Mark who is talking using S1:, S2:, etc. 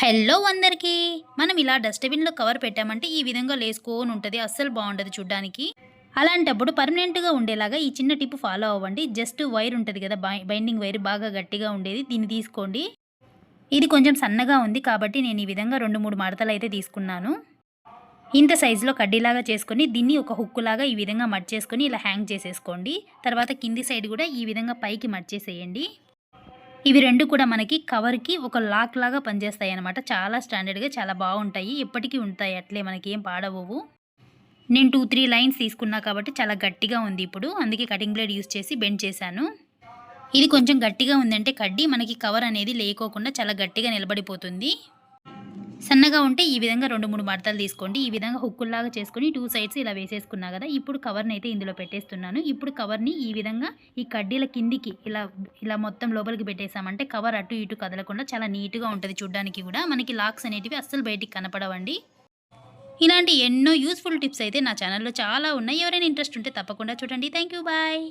S1: Hello అందరికీ. మనం ఇలా డస్ట్బిన్లో కవర్ పెట్టామంటే ఈ విధంగా లేసుకోని ఉంటుంది అస్సలు బాగుంటుంది చూడ్డానికి. అలాంటప్పుడు పర్మనెంట్గా ఉండేలాగా ఈ చిన్న టిప్ ఫాలో అవ్వండి. జస్ట్ వైర్ ఉంటుంది కదా బై బైండింగ్ వైర్ బాగా గట్టిగా ఉండేది దీన్ని తీసుకోండి. ఇది కొంచెం సన్నగా ఉంది కాబట్టి నేను ఈ విధంగా రెండు మూడు మడతలు అయితే తీసుకున్నాను. ఇంత సైజులో కడ్డీలాగా చేసుకొని దీన్ని ఒక హుక్కులాగా ఈ విధంగా మర్చేసుకొని ఇలా హ్యాంగ్ చేసేసుకోండి. తర్వాత కింది సైడ్ కూడా ఈ విధంగా పైకి మర్చేసేయండి ఇవి రెండు కూడా మనకి కవర్కి ఒక లాక్ లాగా పనిచేస్తాయి అనమాట చాలా స్టాండర్డ్గా చాలా బాగుంటాయి. ఎప్పటికీ ఉంటాయి. అట్లే మనకి ఏం పాడవవు. నేను టూ త్రీ లైన్స్ తీసుకున్నా కాబట్టి చాలా గట్టిగా ఉంది ఇప్పుడు. అందుకే కటింగ్ బ్లేడ్ యూస్ చేసి బెండ్ చేశాను. ఇది కొంచెం గట్టిగా ఉందంటే కడ్డీ మనకి కవర్ అనేది లేకోకుండా చాలా గట్టిగా నిలబడిపోతుంది. సన్నగా ఉంటే ఈ విధంగా రెండు మూడు మడతలు తీసుకోండి. ఈ విధంగా హుక్కుల్లాగా చేసుకుని టూ సైడ్స్ ఇలా వేసేసుకున్నా కదా ఇప్పుడు కవర్ని అయితే ఇందులో పెట్టేస్తున్నాను. ఇప్పుడు కవర్ని ఈ విధంగా ఈ కడ్డీల కిందికి ఇలా ఇలా మొత్తం లోపలికి పెట్టేసామంటే కవర్ అటు ఇటు కదలకుండా చాలా నీట్గా ఉంటుంది చూడ్డానికి కూడా. మనకి లాక్స్ అనేటివి అస్సలు బయటికి కనపడవండి. ఇలాంటి ఎన్నో యూస్ఫుల్ టిప్స్ అయితే నా ఛానల్లో చాలా ఉన్నాయి. ఎవరైనా ఇంట్రెస్ట్ ఉంటే తప్పకుండా చూడండి. Thank you bye.